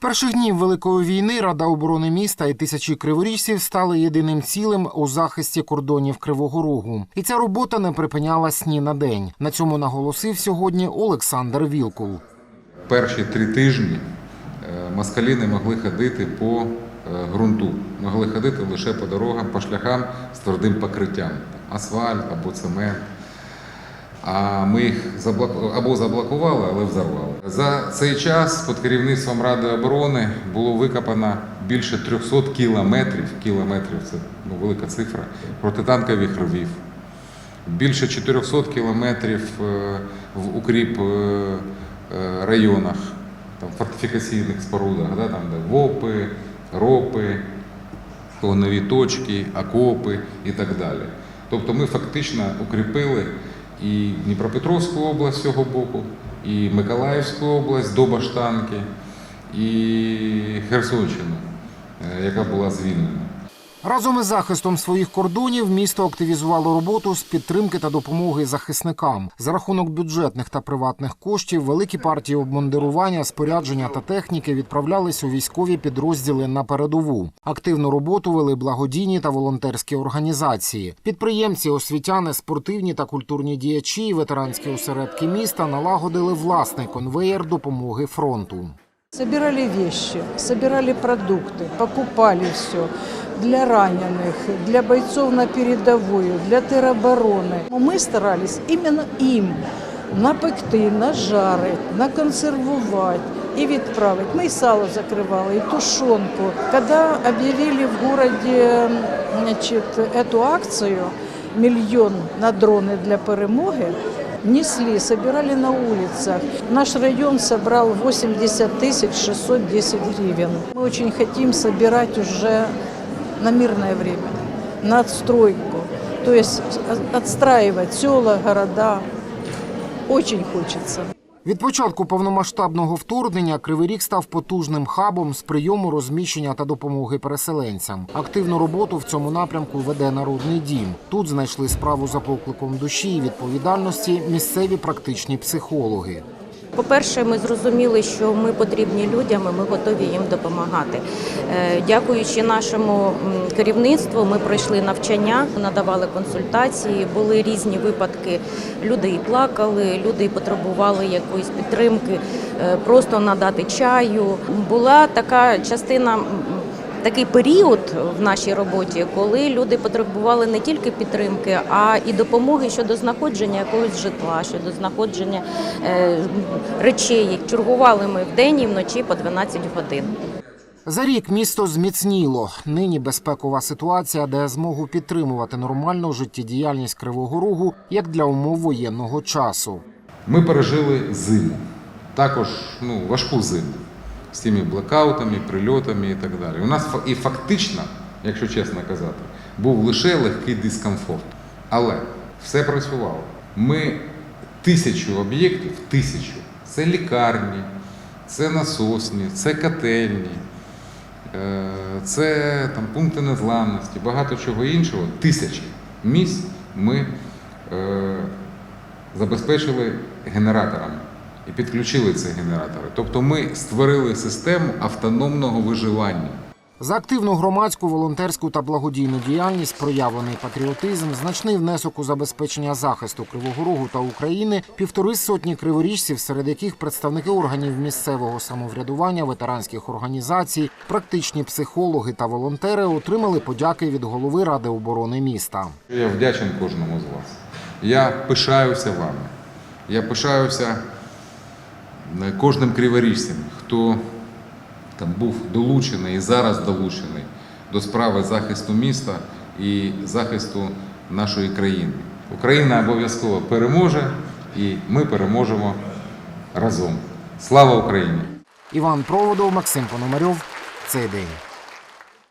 перших днів Великої війни Рада оборони міста і тисячі криворіжців стали єдиним цілим у захисті кордонів Кривого Рогу. І ця робота не припинялась ні на день. На цьому наголосив сьогодні Олександр Вілкул. Перші три тижні е, москалі не могли ходити по е, ґрунту, могли ходити лише по дорогам, по шляхам з твердим покриттям, асфальт або цемент. А ми їх або заблокували, але взорвали. За цей час під керівництвом Ради оборони було викопано більше 300 кілометрів. Кілометрів це ну, велика цифра протитанкових ровів. Більше 400 кілометрів е, в укріп е, е, районах, там, фортифікаційних спорудах, да, там, де ВОПи, РОПи, нові точки, окопи і так далі. Тобто ми фактично укріпили і Дніпропетровську область цього боку, і Миколаївську область до Баштанки, і Херсонщину, е, яка була звільнена. Разом із захистом своїх кордонів місто активізувало роботу з підтримки та допомоги захисникам. За рахунок бюджетних та приватних коштів великі партії обмундирування, спорядження та техніки відправлялись у військові підрозділи на передову. Активну роботу вели благодійні та волонтерські організації. Підприємці, освітяни, спортивні та культурні діячі і ветеранські осередки міста налагодили власний конвеєр допомоги фронту. Собирали вещи, собирали продукты, покупали все для раненых, для бойцов на передовую, для теробороны. Мы старались именно им напекти, нажарити, наконсервувати і відправити. Ми і сало закривали, і тушонку. Когда объявили в городе значит, эту акцию «Миллион на дроны для перемоги», несли, собирали на улицах. Наш район собрал 80 тысяч 610 гривен. Мы очень хотим собирать уже на мирное время, на отстройку. То есть от- отстраивать села, города. Очень хочется. Від початку повномасштабного вторгнення Кривий Ріг став потужним хабом з прийому, розміщення та допомоги переселенцям. Активну роботу в цьому напрямку веде народний дім. Тут знайшли справу за покликом душі і відповідальності місцеві практичні психологи. По-перше, ми зрозуміли, що ми потрібні людям, і ми готові їм допомагати. Е, Дякуючи нашому керівництву, ми пройшли навчання, надавали консультації. Були різні випадки. Люди і плакали, люди і потребували якоїсь підтримки, е, просто надати чаю. Була така частина. Такий період в нашій роботі, коли люди потребували не тільки підтримки, а і допомоги щодо знаходження якогось житла, щодо знаходження е, речей. Чергували ми вдень і вночі по 12 годин. За рік місто зміцніло. Нині безпекова ситуація дає змогу підтримувати нормальну життєдіяльність Кривого Рогу як для умов воєнного часу. Ми пережили зиму, також ну, важку зиму з тими блекаутами, прильотами і так далі. У нас і фактично, якщо чесно казати, був лише легкий дискомфорт. Але все працювало. Ми тисячу об'єктів, тисячу. Це лікарні, це насосні, це котельні, е, це там, пункти незламності, багато чого іншого. Тисячі місць ми е, забезпечили генераторами і підключили ці генератори. Тобто ми створили систему автономного виживання. За активну громадську, волонтерську та благодійну діяльність, проявлений патріотизм, значний внесок у забезпечення захисту Кривого Рогу та України, півтори сотні криворіжців, серед яких представники органів місцевого самоврядування, ветеранських організацій, практичні психологи та волонтери отримали подяки від голови Ради оборони міста. Я вдячен кожному з вас. Я пишаюся вами. Я пишаюся кожним криворіжцем, хто там був долучений і зараз долучений до справи захисту міста і захисту нашої країни. Україна обов'язково переможе, і ми переможемо разом. Слава Україні! Іван Проводов, Максим Пономарьов. Цей день.